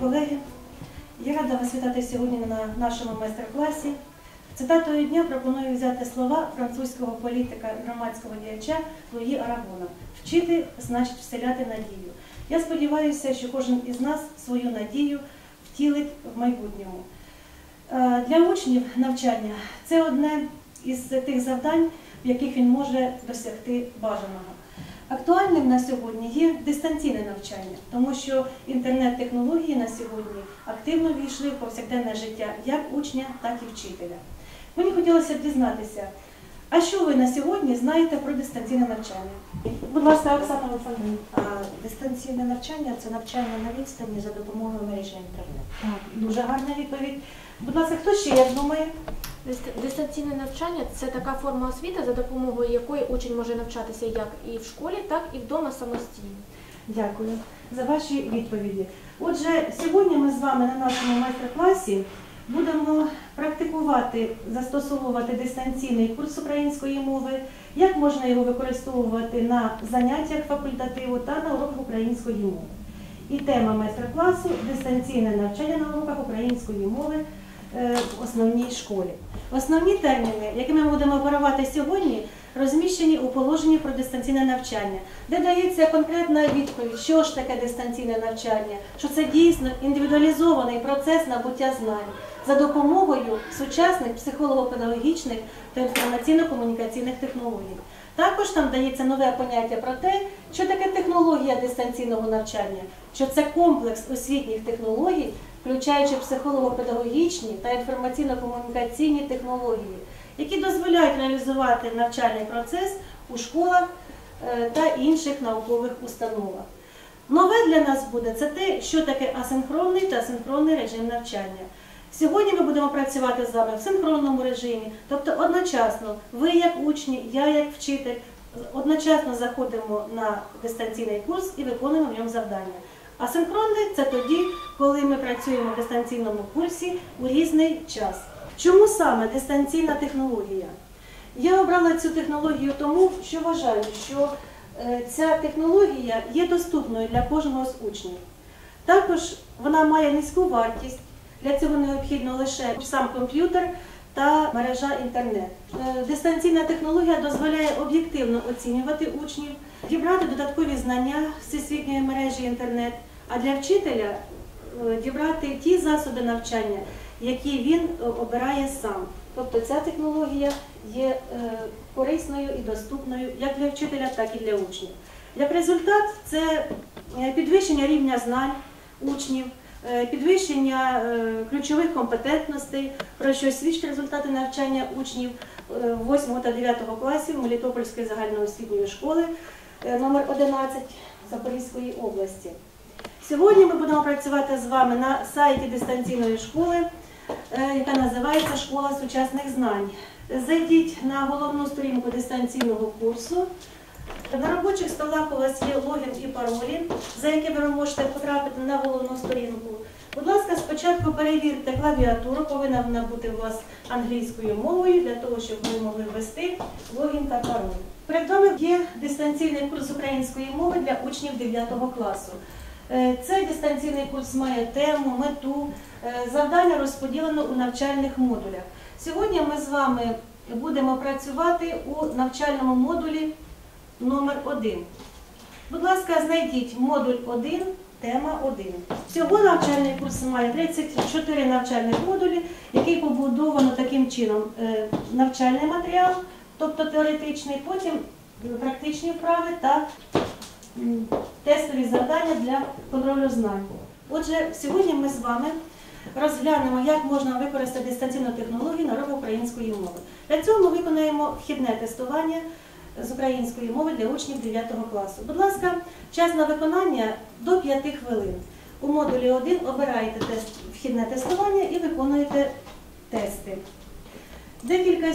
колеги, я рада вас вітати сьогодні на нашому майстер-класі. Цитатою дня пропоную взяти слова французького політика і громадського діяча Луї Арагона. Вчити значить вселяти надію. Я сподіваюся, що кожен із нас свою надію втілить в майбутньому. Е, Для учнів навчання це одне із тих завдань, в яких він може досягти бажаного. Актуальним на сьогодні є дистанційне навчання, тому що інтернет-технології на сьогодні активно війшли в повсякденне життя як учня, так і вчителя. Мені хотілося б дізнатися, а що ви на сьогодні знаєте про дистанційне навчання? Будь ласка, Оксана Олександрівна. Дистанційне навчання це навчання на відстані за допомогою мережі інтернет. Так, дуже гарна відповідь. Будь ласка, хто ще як думає? Дист- Дистанційне навчання це така форма освіти, за допомогою якої учень може навчатися як і в школі, так і вдома самостійно. Дякую за ваші відповіді. Отже, сьогодні ми з вами на нашому майстер-класі будемо практикувати, застосовувати дистанційний курс української мови, як можна його використовувати на заняттях факультативу та на уроках української мови. І тема майстер-класу дистанційне навчання на уроках української мови в основній школі. Основні терміни, якими ми будемо оперувати сьогодні, розміщені у положенні про дистанційне навчання, де дається конкретна відповідь, що ж таке дистанційне навчання, що це дійсно індивідуалізований процес набуття знань за допомогою сучасних психолого-педагогічних та інформаційно-комунікаційних технологій. Також там дається нове поняття про те, що таке технологія дистанційного навчання, що це комплекс освітніх технологій, включаючи психолого-педагогічні та інформаційно-комунікаційні технології, які дозволяють реалізувати навчальний процес у школах е, та інших наукових установах. Нове для нас буде це те, що таке асинхронний та синхронний режим навчання. Сьогодні ми будемо працювати з вами в синхронному режимі, тобто одночасно ви як учні, я як вчитель, одночасно заходимо на дистанційний курс і виконуємо в ньому завдання. А синхронний це тоді, коли ми працюємо в дистанційному курсі у різний час. Чому саме дистанційна технологія? Я обрала цю технологію тому, що вважаю, що е, ця технологія є доступною для кожного з учнів. Також вона має низьку вартість. Для цього необхідно лише сам комп'ютер та мережа інтернет. Е, Дистанційна технологія дозволяє об'єктивно оцінювати учнів, дібрати додаткові знання всесвітньої мережі інтернет, а для вчителя е, дібрати ті засоби навчання, які він е, обирає сам. Тобто ця технологія є е, корисною і доступною як для вчителя, так і для учнів. Як результат, це підвищення рівня знань учнів, підвищення ключових компетентностей, про що свідчать результати навчання учнів 8 та 9 класів Мелітопольської загальноосвітньої школи номер 11 Запорізької області. Сьогодні ми будемо працювати з вами на сайті дистанційної школи, е, яка називається Школа сучасних знань. Зайдіть на головну сторінку дистанційного курсу. На робочих столах у вас є логін і паролі, за якими ви можете потрапити на головну сторінку. Будь ласка, спочатку перевірте клавіатуру, повинна вона бути у вас англійською мовою, для того, щоб ви могли ввести логін та пароль. Перед вами є дистанційний курс української мови для учнів 9 класу. Е, Цей дистанційний курс має тему, мету, е, завдання розподілено у навчальних модулях. Сьогодні ми з вами будемо працювати у навчальному модулі номер 1 Будь ласка, знайдіть модуль 1, тема 1. Всього навчальний курс має 34 навчальних модулі, який побудовано таким чином. Е, Навчальний матеріал, тобто теоретичний, потім практичні вправи та тестові завдання для контролю знань. Отже, сьогодні ми з вами розглянемо, як можна використати дистанційну технологію на урок української мови. Для цього ми виконаємо вхідне тестування з української мови для учнів 9 класу. Будь ласка, час на виконання до 5 хвилин. У модулі 1 обираєте тест, вхідне тестування і виконуєте тести. Декілька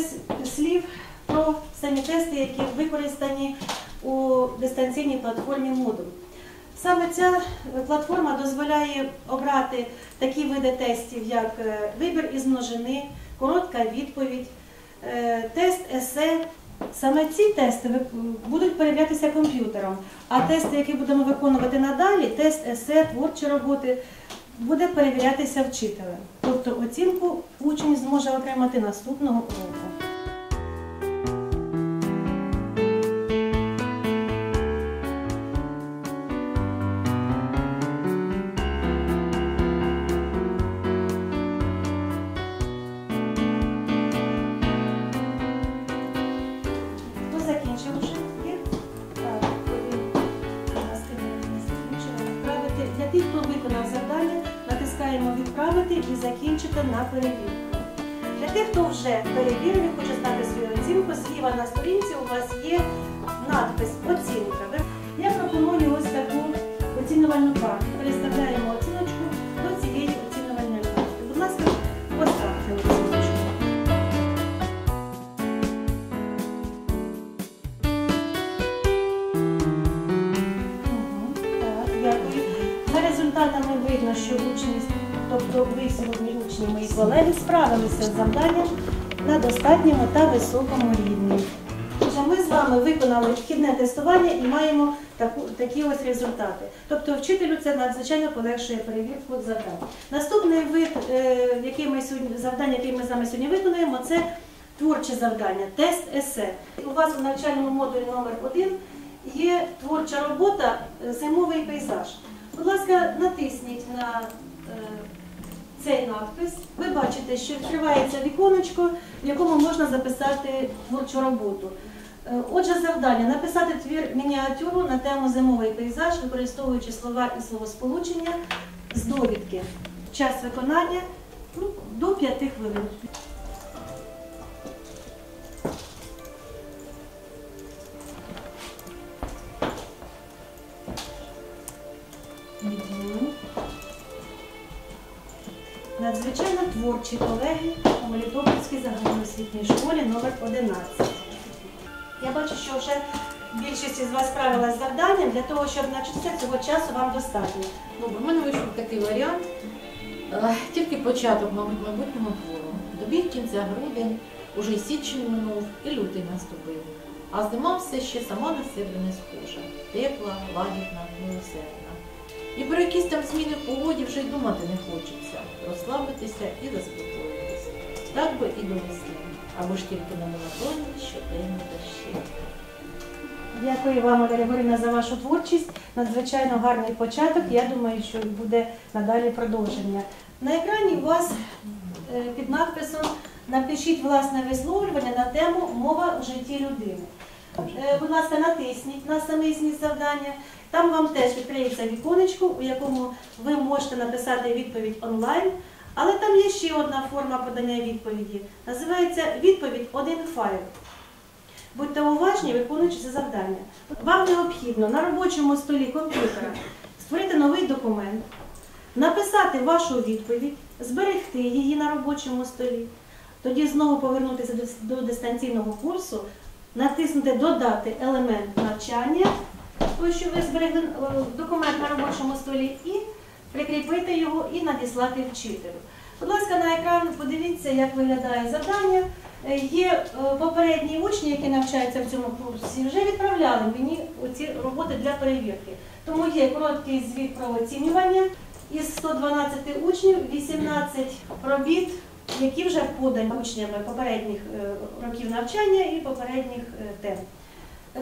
слів про самі тести, які використані у дистанційній платформі Moodle. Саме ця платформа дозволяє обрати такі види тестів, як е, вибір із множини, коротка відповідь, е, тест есе. Саме ці тести будуть перевірятися комп'ютером, а тести, які будемо виконувати надалі, тест есе, творчі роботи, буде перевірятися вчителем. Тобто оцінку учень зможе отримати наступного року. Тих, хто виконав завдання, натискаємо відправити і закінчити на перевірку. Для тих, хто вже перевірив і хоче знати свою оцінку, зліва на сторінці у вас є надпис Оцінка. Я пропоную ось таку оцінювальну карту. Переставляємо що учні, тобто ви сьогодні учні, мої колеги, справилися з завданням на достатньому та високому рівні. Отже, ми з вами виконали вхідне тестування і маємо таку, такі ось результати. Тобто вчителю це надзвичайно полегшує перевірку завдань. Наступний вид, е, який ми сьогодні, завдання, яке ми з вами сьогодні виконуємо, це творче завдання, тест есе. У вас у навчальному модулі номер 1 є творча робота зимовий пейзаж. Будь ласка, натисніть на е, цей надпис. Ви бачите, що відкривається віконечко, в якому можна записати творчу роботу. Е, Отже, завдання написати твір мініатюру на тему зимовий пейзаж, використовуючи слова і словосполучення з довідки. Час виконання ну, до 5 хвилин. Надзвичайно творчі колеги у Мелітопольській загальноосвітній школі номер 11. Я бачу, що вже більшість із вас справилась з завданням. Для того, щоб навчитися, цього часу вам достатньо. Ну, в мене вийшов такий варіант. Е, Тільки початок, мабуть, майбутнього твору. Добіг кінця грудень, уже й січень минув, і лютий наступив. А зима все ще сама на себе не схожа. Тепла, лагідна, милосердна. І про якісь там зміни в погоді вже й думати не хочеться. Розслабитися і заспокоїтися. Так би і до весни. Або ж тільки на монотонні щоденні дощі. Дякую вам, Оля Григорівна, за вашу творчість. Надзвичайно гарний початок. Я думаю, що буде надалі продовження. На екрані у вас е, під надписом напишіть власне висловлювання на тему мова в житті людини. Е, Будь ласка, натисніть на самий зміст завдання. Там вам теж відкриється віконечко, у якому ви можете написати відповідь онлайн. Але там є ще одна форма подання відповіді. Називається відповідь один файл. Будьте уважні, виконуючи це завдання. Вам необхідно на робочому столі комп'ютера створити новий документ, написати вашу відповідь, зберегти її на робочому столі, тоді знову повернутися до- до дистанційного курсу, натиснути Додати елемент навчання, той, що ви зберегли е, документ на робочому столі, і прикріпити його і надіслати вчителю. Будь ласка, на екран подивіться, як виглядає завдання. Е, Є е, попередні учні, які навчаються в цьому курсі, вже відправляли мені ці роботи для перевірки. Тому є короткий звіт про оцінювання. Із 112 учнів 18 робіт, які вже подані учнями попередніх е, років навчання і попередніх е, тем.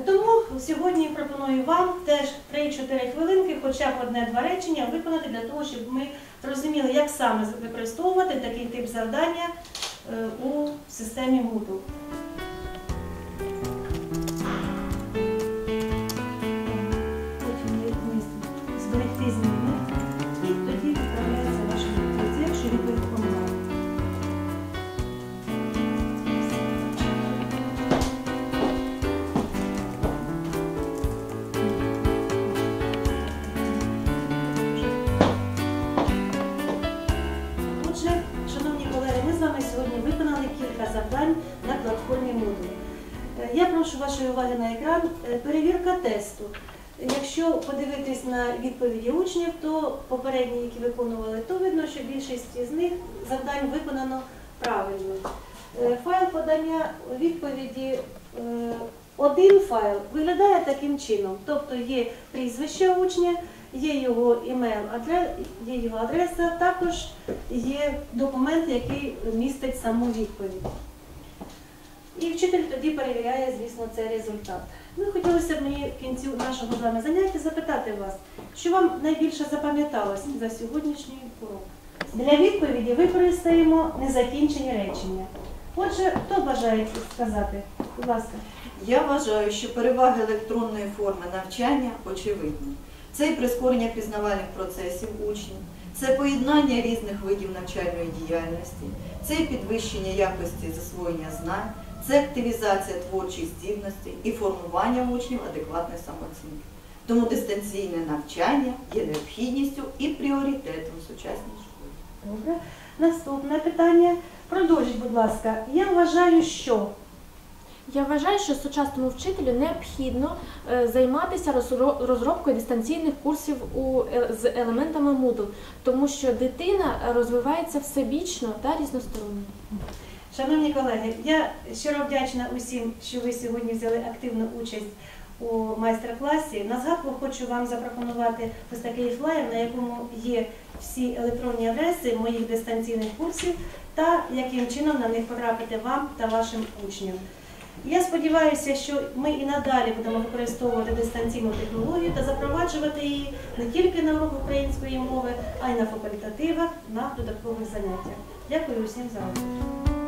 Тому сьогодні пропоную вам теж 3-4 хвилинки, хоча б одне-два речення виконати для того, щоб ми розуміли, як саме використовувати такий тип завдання е, у системі Moodle. Вашої уваги на екран. Е, Перевірка тесту. Якщо подивитись на відповіді учнів, то попередні, які виконували, то видно, що більшість з них завдань виконано правильно. Е, Файл подання відповіді. е, Один файл виглядає таким чином, тобто є прізвище учня, є його імейл, є його адреса, також є документ, який містить саму відповідь. І вчитель тоді перевіряє, звісно, цей результат. Ну, хотілося б мені в кінці нашого з вами заняття запитати вас, що вам найбільше запам'яталось за сьогоднішній урок. Для відповіді використаємо незакінчені речення. Отже, хто бажає сказати? Будь ласка. Я вважаю, що переваги електронної форми навчання очевидні. Це і прискорення пізнавальних процесів учнів, це поєднання різних видів навчальної діяльності, це і підвищення якості засвоєння знань, це активізація творчих здібностей і формування в учнів адекватної самооцінки. Тому дистанційне навчання є необхідністю і пріоритетом сучасній школі. Добре. Наступне питання. Продовжіть, будь ласка. Я вважаю, що Я вважаю, що сучасному вчителю необхідно е, займатися розробкою дистанційних курсів у, е, з елементами Moodle, тому що дитина розвивається всебічно та різносторонньо. Шановні колеги, я щиро вдячна усім, що ви сьогодні взяли активну участь у майстер-класі. На згадку хочу вам запропонувати ось такий флаєр, на якому є всі електронні адреси моїх дистанційних курсів та яким чином на них потрапити вам та вашим учням. Я сподіваюся, що ми і надалі будемо використовувати дистанційну технологію та запроваджувати її не тільки на уроках української мови, а й на факультативах на додаткових заняттях. Дякую усім за увагу.